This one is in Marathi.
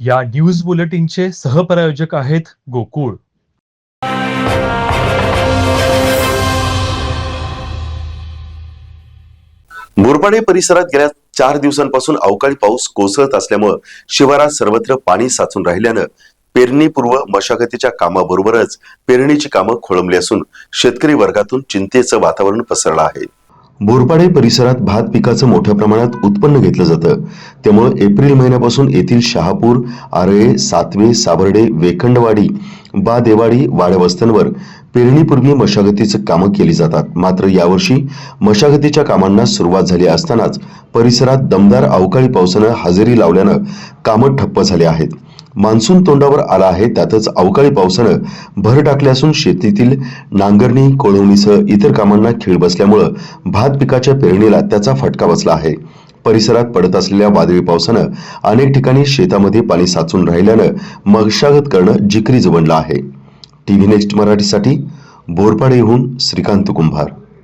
या न्यूज बुलेटिनचे सहप्रायोजक आहेत गोकुळ. मुरबाडे परिसरात गेल्या चार दिवसांपासून अवकाळी पाऊस कोसळत असल्यामुळं शिवारात सर्वत्र पाणी साचून राहिल्यानं पेरणीपूर्व मशागतीच्या कामाबरोबरच पेरणीची कामं खोळंबली असून शेतकरी वर्गातून चिंतेचं वातावरण पसरलं आहे. बोरपाडे परिसरात भात पिकाचं मोठ्या प्रमाणात उत्पन्न घेतलं जातं. त्यामुळे एप्रिल महिन्यापासून येथील शहापूर आरळे सातवे साबर्डे वेखंडवाडी बा देवाडी पेरणीपूर्वी मशागतीचं कामं केली जातात. मात्र यावर्षी मशागतीच्या कामांना सुरुवात झाली असतानाच परिसरात दमदार अवकाळी पावसानं हजेरी लावल्यानं कामं ठप्प झाली आहेत. मान्सून तोंडावर आला आहे त्यातच अवकाळी पावसानं भर टाकले असून शेतीतील नांगरणी कोळवणीसह इतर कामांना खीळ बसल्यामुळं भात पिकाच्या पेरणीला त्याचा फटका बसला आहे. परिसरात पडत असलेल्या वादळी पावसानं अनेक ठिकाणी शेतामध्ये पाणी साचून राहिल्यानं मशागत करणं जिकरीज बनलं आहे. टीव्ही नेक्स्ट मराठीसाठी बोरपाडेहून श्रीकांत कुंभार.